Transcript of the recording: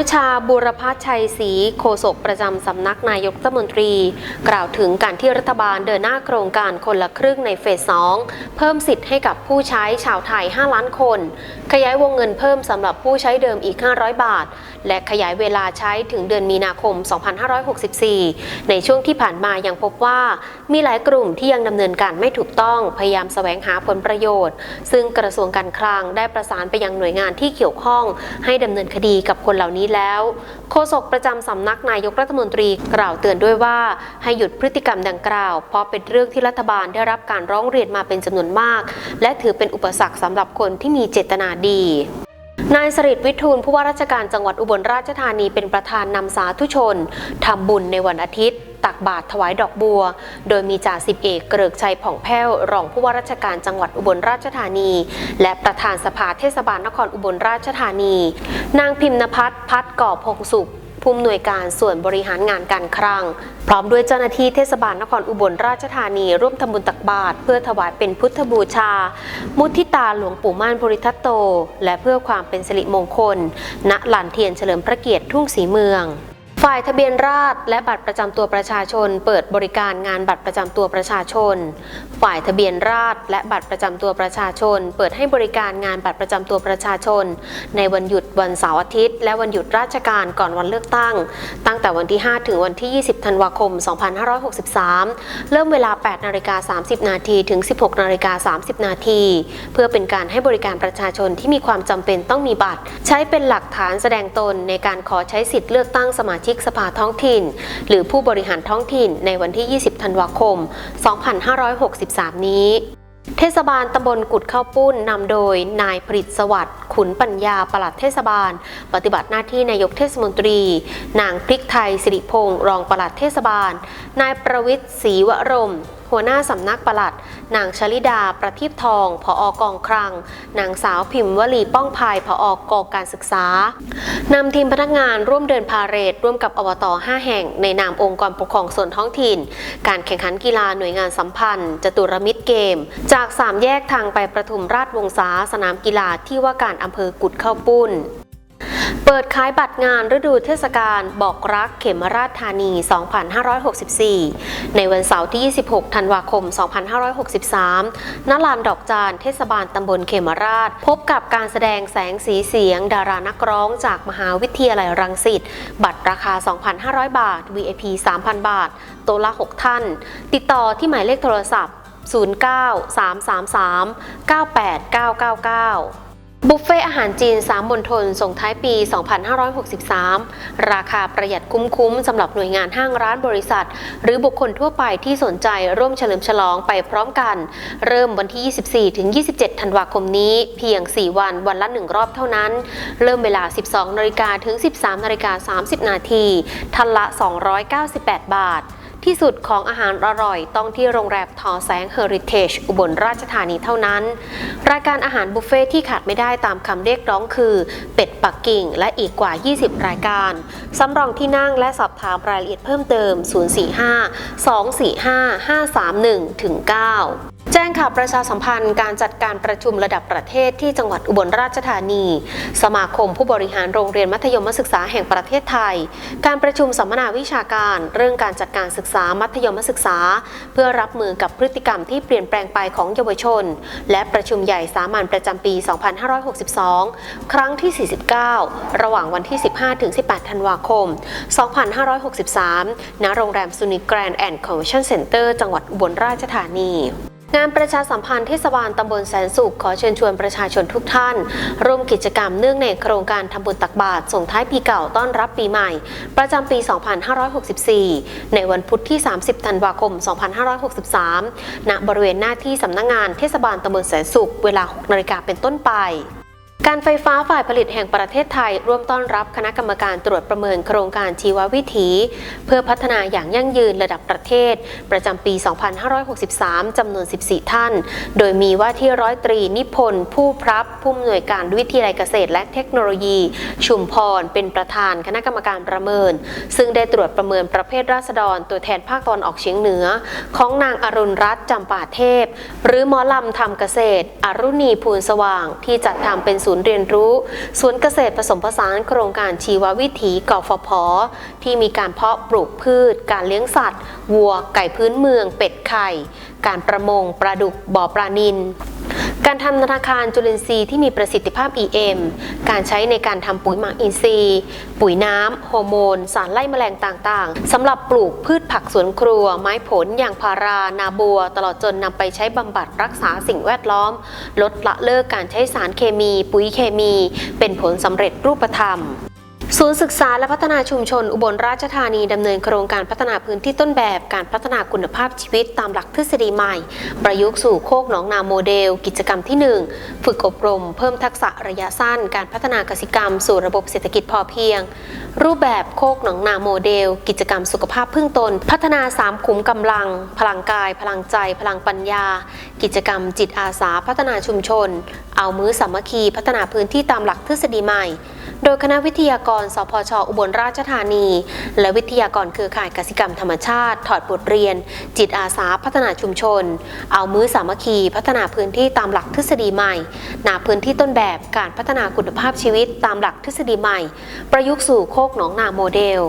นุชาบุรพัชชัยศรีโฆษกประจำสำนักนายกรัฐมนตรี กล่าวถึงการที่รัฐบาลเดินหน้าโครงการคนละครึ่งในเฟส 2 เพิ่มสิทธิ์ให้กับผู้ใช้ชาวไทย 5 ล้านคน ขยายวงเงินเพิ่มสำหรับผู้ใช้เดิมอีก 500 บาท และขยายเวลาใช้ถึงเดือนมีนาคม 2564 ในช่วงที่ผ่านมายังพบว่ามีหลายกลุ่มที่ยังดำเนินการไม่ถูกต้องพยายามแสวงหาผลประโยชน์ ซึ่งกระทรวงการคลังได้ประสานไปยังหน่วยงานที่เกี่ยวข้อง ให้ดำเนินคดีกับคนเหล่านี้แล้ว โฆษกประจำสำนักนายกรัฐมนตรีกล่าวเตือนด้วยว่าให้หยุดพฤติกรรมดังกล่าว เพราะเป็นเรื่องที่รัฐบาลได้รับการร้องเรียนมาเป็นจำนวนมาก และถือเป็นอุปสรรคสำหรับคนที่มีเจตนาดี นายสริตวิทูลผู้ว่าราชการจังหวัดอุบลราชธานีเป็นประธานนำสาธุชนทำบุญในวันอาทิตย์ ตักบาตรถวายดอกบัว โดยมีจ่าสิบเอกเกริกชัยผ่องแผ้วรองผู้ว่าราชการจังหวัดอุบลราชธานี และประธานสภาเทศบาลนครอุบลราชธานี นางพิมนพัทรพัฒน์ก่อพงสุข ผู้อำนวยการส่วนบริหารงานการคลัง พร้อมด้วยเจ้าหน้าที่เทศบาลนครอุบลราชธานี ร่วมทำบุญตักบาตรเพื่อถวายเป็นพุทธบูชา มุทิตาหลวงปู่ม่านบริทัตโต และเพื่อความเป็นสิริมงคล ณลานเทียนเฉลิมพระเกียรติทุ่งสีเมือง ฝ่ายทะเบียนราษฎรและบัตรประจำตัวประชาชน เปิดบริการงานบัตรประจำตัวประชาชน ฝ่ายทะเบียนราษฎรและบัตรประจำตัวประชาชน เปิดให้บริการงานบัตรประจำตัวประชาชน ในวันหยุดวันเสาร์อาทิตย์ และวันหยุดราชการก่อนวันเลือกตั้ง ตั้งแต่วันที่ 5 ถึงวันที่ 20 ธันวาคม 2563 เริ่มเวลา 8 นาฬิกา 30 นาทีถึง 16 นาฬิกา 30 นาที เพื่อเป็นการให้บริการประชาชนที่มีความจำเป็นต้องมีบัตร ใช้เป็นหลักฐานแสดงตนในการขอใช้สิทธิ์เลือกตั้งสมาชิกสภาท้องถิ่น หรือผู้บริหารท้องถิ่นในวันที่ 20 ธันวาคม 2563 นี้เทศบาลตำบลกุดข้าวปุ้นนำโดยนายผลิตสวัสดิ์ขุนปัญญาปลัดเทศบาล ปฏิบัติหน้าที่นายกเทศมนตรี นางพริกไทยสิริพงศ์รองปลัดเทศบาล นายประวิทย์ศรีวรม หัวหน้าสำนักปลัด นางชลิดาประทีปทอง ผออกองคลัง นางสาวพิมพ์วลีป้องพายผออกองการศึกษานำทีมพนักงานร่วมเดินพาเหรดร่วมกับอบต 5 แห่ง ในนามองค์กรปกครองส่วนท้องถิ่น การแข่งขันกีฬาหน่วยงานสัมพันธ์ จตุรมิตรเกม จาก 3 แยกทางไปประทุมราชวงศาสนามกีฬาที่ว่าการอำเภอกุดเข้าปุ้น เปิดขายบัตรงานฤดูเทศกาลบอกรักเขมราชธานี 2564 ในวันเสาร์ที่ 26 ธันวาคม 2563 ณ ลานดอกจานเทศบาลตำบลเขมราช พบกับการแสดงแสงสีเสียง ดารานักร้องจากมหาวิทยาลัยรังสิต บัตรราคา 2,500 บาท VIP 3,000 บาท โต๊ะละ 6 ท่าน ติดต่อที่หมายเลขโทรศัพท์ 09 333 98999 บุฟเฟ่อาหารจีน3บนทนส่งท้ายปี 2563 ราคาประหยัดคุ้มๆสำหรับหน่วยงานห้างร้านบริษัท หรือบุคคลทั่วไปที่สนใจร่วมเฉลิมฉลองไปพร้อมกัน เริ่มวันที่ 24 ถึง 27 ธันวาคมนี้ เพียง 4 วันวันละ 1 รอบเท่านั้น เริ่มเวลา 12นาฬิกาถึง 13นาฬิกา30 นาทีทันละ 298 บาท ที่สุดของอาหารอร่อยต้องที่โรงแรมทอแสงเฮอริเทจอุบลราชธานีเท่านั้น รายการอาหารบุฟเฟ่ที่ขาดไม่ได้ตามคำเรียกร้องคือ เป็ดปักกิ่งและอีกกว่า 20 รายการ สำรองที่นั่งและสอบถามรายละเอียดเพิ่มเติม 045 245 531ถึง9 จ้งข่าวประชาสัมพันธ์การจัดการประชุมระดับประเทศที่จังหวัดอุบลราชธานี สมาคมผู้บริหารโรงเรียนมัธยมศึกษาแห่งประเทศไทย การประชุมสัมมนาวิชาการ เรื่องการจัดการศึกษามัธยมศึกษา เพื่อรับมือกับพฤติกรรมที่เปลี่ยนแปลงไปของเยาวชน และประชุมใหญ่สามัญประจำปี 2562 ครั้งที่ 49 ระหว่างวันที่ 15-18 ธันวาคม 2563 ณ โรงแรมซูนิแกรนด์แอนด์คอนเวนชั่นเซ็นเตอร์จังหวัดอุบลราชธานี งานประชาสัมพันธ์เทศบาลตำบลแสนสุขขอเชิญชวนประชาชนทุกท่าน ร่วมกิจกรรมเนื่องในโครงการทำบุญตักบาตรส่งท้ายปีเก่าต้อนรับปีใหม่ ประจำปี 2564 ในวันพุธที่ 30 ธันวาคม 2563 ณ บริเวณหน้าที่สำนักงงานเทศบาลตำบลแสนสุข เวลา 6 นาฬิกาเป็นต้นไป การไฟฟ้าฝ่ายผลิตแห่งประเทศไทย ร่วมต้อนรับคณะกรรมการตรวจประเมินโครงการชีววิถี เพื่อพัฒนาอย่างยั่งยืนระดับประเทศ ประจำปี 2563 จำนวน 14 ท่าน โดยมีว่าที่ร้อยตรีนิพนธ์ผู้พรับผู้อำนวยการวิทยาลัยเกษตรและเทคโนโลยี ชุมพร เป็นประธานคณะกรรมการประเมิน ซึ่งได้ตรวจประเมินประเภทราษฎร ตัวแทนภาคตอนออกเฉียงเหนือ ของนางอรุณรัตน์จำป่าเทพ หรือหมอลำทำเกษตร อรุณีภูลสว่างที่จัดทำเป็นศูนย์นย์เรียนรู้สวนเกษตรผสมผสานโครงการชีววิถีกฟผที่มีการเพาะปลูกพืช การเลี้ยงสัตว์ วัว ไก่พื้นเมือง เป็ดไข่ การประมงปลาดุกบ่อปลานิน การทำธนาคารจุลินทรีย์ที่มีประสิทธิภาพ EM การใช้ในการทำปุ๋ยหมักอินทรีย์ ปุ๋ยน้ำฮอร์โมน สารไล่แมลงต่างๆสำหรับปลูกพืชผักสวนครัว ไม้ผลอย่างพารา นาบัว ตลอดจนนำไปใช้บำบัดรักษาสิ่งแวดล้อม ลดละเลิกการใช้สารเคมี ปุ๋ยเคมี เป็นผลสำเร็จรูปธรรม ศูนย์ศึกษาและพัฒนาชุมชน อุบลราชธานีดำเนินโครงการพัฒนาพื้นที่ต้นแบบการพัฒนาคุณภาพชีวิตตามหลักทฤษฎีใหม่ ประยุกต์สู่โคกหนองนาโมเดล กิจกรรมที่ 1 ฝึกอบรม เพิ่มทักษะระยะสั้น การพัฒนากสิกรรม สู่ระบบเศรษฐกิจพอเพียง รูปแบบโคกหนองนาโมเดล กิจกรรมสุขภาพพึ่งตน พัฒนา 3 ขุมกำลัง พลังกาย พลังใจ พลังปัญญา กิจกรรมจิตอาสาพัฒนาชุมชน เอามือสามัคคี พัฒนาพื้นที่ตามหลักทฤษฎีใหม่ โดยคณะวิทยากร สพช อุบลราชธานี และวิทยากรเครือข่ายกสิกรรมธรรมชาติ ถอดบทเรียน จิตอาสาพัฒนาชุมชน เอามือสามัคคีพัฒนาพื้นที่ตามหลักทฤษฎีใหม่นาพื้นที่ต้นแบบการพัฒนาคุณภาพชีวิตตามหลักทฤษฎีใหม่ ประยุกต์สู่โคกหนองนาโมเดล